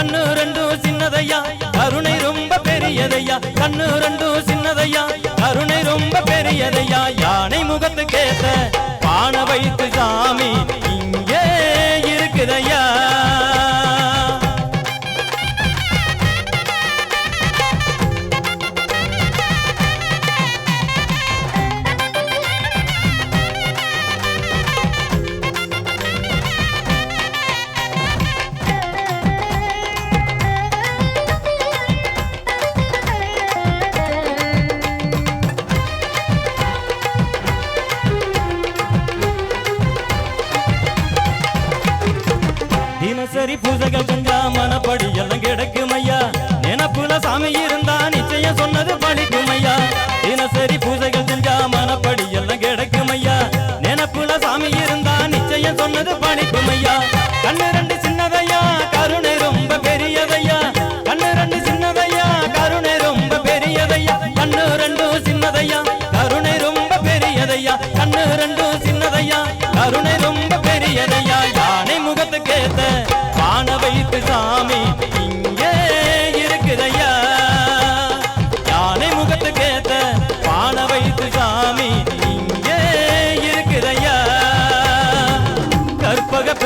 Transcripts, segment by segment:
கண்ணு ரெண்டும் சின்னதையா? கருணை ரொம்ப பெரியதையா? கண்ணு ரெண்டும் சின்னதையா? கருணை ரொம்ப பெரியதையா? யானை முகத்துக்கேத்த தினசரி பூஜைகள் செஞ்சா மனப்படி எல்லாம் கிடைக்கும் ஐயா நினப்புல சாமி இருந்தா நிச்சயம் சொன்னது பழிக்கும் ஐயா தினசரி பூஜைகள் செஞ்சா மனப்படி எல்லாம் கிடைக்கும் ஐயா நினப்புல சாமி இருந்தா நிச்சயம் சொன்னது பழிக்கும் ஐயா கண்ணு ரெண்டு சின்னதையா கருணை ரொம்ப பெரியதையா? கண்ணு ரெண்டு சின்னதையா கருணை ரொம்ப பெரியதையா? கண்ணு ரெண்டும் சின்னதையா கருணை ரொம்ப பெரியதையா? கண்ணு ரெண்டும் சின்னதையா கருணை ரொம்ப பெரியதையா? யானை முகத்துக்கேத்த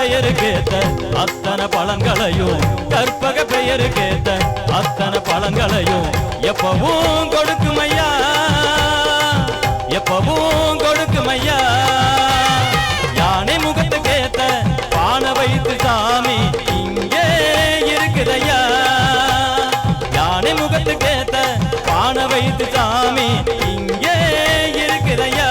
பெயருக்கேத்த அத்தனை பழங்களையும் கற்பக பெயருக்கேத்த அத்தனை பழங்களையும் எப்பவும் கொடுக்குமையா எப்பவும் கொடுக்குமையா யானை முகத்துக்கேத்த பான வைத்து சாமி இங்கே இருக்குதையா யானை முகத்துக்கேத்த பான வைத்து சாமி இங்கே இருக்குதையா